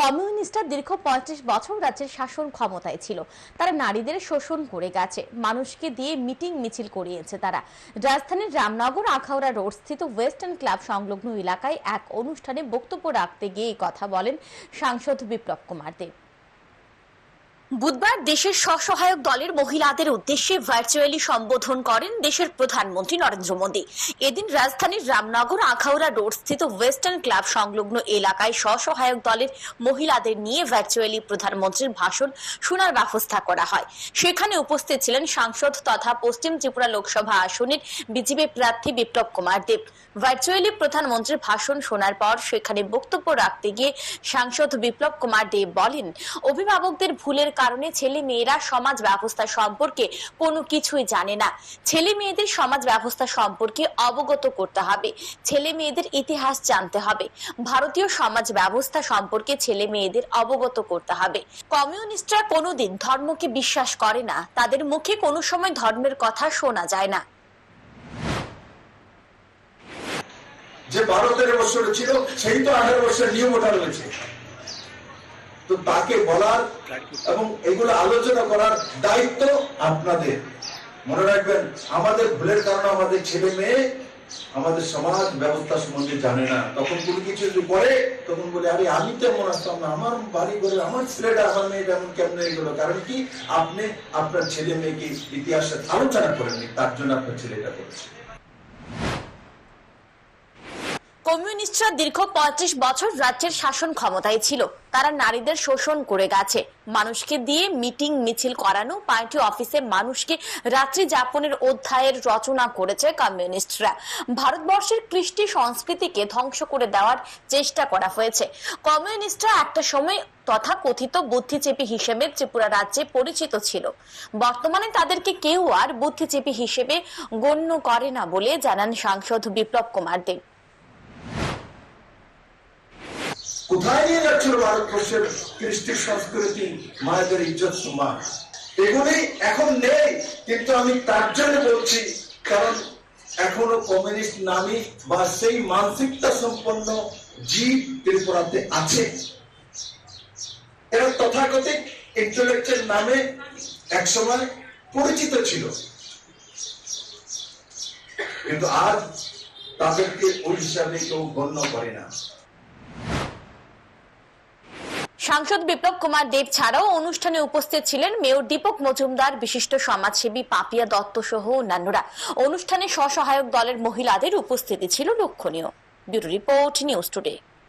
কমিউনিস্টরা দীর্ঘ পঁয়ত্রিশ বছর রাজ্যের শাসন ক্ষমতায় ছিল। তারা নারীদের শোষণ করে গেছে। মানুষকে দিয়ে মিটিং মিছিল করিয়েছে তারা। রাজধানীর রামনগর আখাউড়া রোড স্থিত ওয়েস্টার্ন ক্লাব সংলগ্ন এলাকায় এক অনুষ্ঠানে বক্তব্য রাখতে গিয়ে কথা বলেন সাংসদ বিপ্লব কুমার দেব বুধবার দেশের স্বসহায়ক দলের মহিলাদের উদ্দেশ্যে ভার্চুয়ালি সম্বোধন করেন দেশের প্রধানমন্ত্রী নরেন্দ্র মোদী। এদিন রাজধানীর রামনগর আখাউড়া রোড স্থিত ওয়েস্টার্ন ক্লাব সংলগ্ন এলাকায় স্বসহায়ক দলের মহিলাদের নিয়ে ভার্চুয়ালি প্রধানমন্ত্রীর ভাষণ শোনার ব্যবস্থা করা হয়। সেখানে উপস্থিত ছিলেন সাংসদ তথা পশ্চিম ত্রিপুরা লোকসভা আসনের বিজেপি প্রার্থী বিপ্লব কুমার দেব। ভার্চুয়ালি প্রধানমন্ত্রীর ভাষণ শোনার পর সেখানে বক্তব্য রাখতে গিয়ে সাংসদ বিপ্লব কুমার দেব বলেন, অভিভাবকদের ভুলের কারণে ছেলে মেয়েরা সমাজ ব্যবস্থা সম্পর্কে কোনো কিছুই জানে না। ছেলে মেয়েদের সমাজ ব্যবস্থা সম্পর্কে অবগত করতে হবে। ছেলে মেয়েদের ইতিহাস জানতে হবে। ভারতীয় সমাজ ব্যবস্থা সম্পর্কে ছেলে মেয়েদের অবগত করতে হবে। কমিউনিস্টরা কোনোদিন ধর্মকে বিশ্বাস করে না। তাদের মুখে কোনো সময় ধর্মের কথা শোনা যায় না। যে বারো তেরো বছর ছিল, সেই তো আঠারো বছরের নিয়ম ওঠা রয়েছে। তো তাকে বলার এবং এগুলো আলোচনা করার দায়িত্ব আপনাদের। মনে রাখবেন আমাদের ভুলের কারণে আমাদের ছেলে মেয়ে আমাদের সমাজ ব্যবস্থা সম্বন্ধে জানে না। তখন কোনো কিছু যদি করে তখন বলে আরে আমি তেমন আসতাম না আমার বাড়ি করে আমার ছেলেটা আমার মেয়েটা এমন কেমন এগুলো? কারণ কি? আপনি আপনার ছেলে মেয়েকে ইতিহাসে আলোচনা করেননি তার জন্য আপনার ছেলেটা করেছে। কমিউনিস্টরা দীর্ঘ পঁয়ত্রিশ বছর রাজ্যের শাসন ক্ষমতায় ছিল। তারা নারীদের শোষণ করে গেছে। মানুষকে দিয়ে মিটিং, মিছিল করানো, পার্টি অফিসে মানুষকে রাত্রি যাপনের অধ্যায়ের রচনা করেছে কমিউনিস্টরা। ভারতবর্ষের কৃষ্টি সংস্কৃতিকে ধ্বংস করে দেওয়ার চেষ্টা করা হয়েছে। কমিউনিস্টরা একটা সময় তথা কথিত বুদ্ধিচেপি হিসেবে ত্রিপুরা রাজ্যে পরিচিত ছিল। বর্তমানে তাদেরকে কেউ আর বুদ্ধিচেপি হিসেবে গণ্য করে না বলে জানান সাংসদ বিপ্লব কুমার দেব কোথায় নিয়ে যাচ্ছিল ভারতবর্ষের কৃষ্টি সংস্কৃতি, মায়েদের ইজ্জত সম্মান? এগুলি এখন নেই, কিন্তু আমি তার জন্য বলছি, কারণ এখনও কমিউনিস্ট নামী বা সেই মানসিকতা সম্পন্ন জীব ত্রিপুরাতে আছে। এরা তথাকথিত ইন্টেলেকচুয়াল নামে একসময় পরিচিত ছিল। কিন্তু আজ তাদেরকে ওই হিসাবে কেউ গণ্য করে না। সাংসদ বিপ্লব কুমার দেব ছাড়াও অনুষ্ঠানে উপস্থিত ছিলেন মেয়র দীপক মজুমদার, বিশিষ্ট সমাজসেবী পাপিয়া দত্ত সহ অন্যান্যরা। অনুষ্ঠানে স্বসহায়ক দলের মহিলাদের উপস্থিতি ছিল লক্ষণীয়। Bureau report, news today.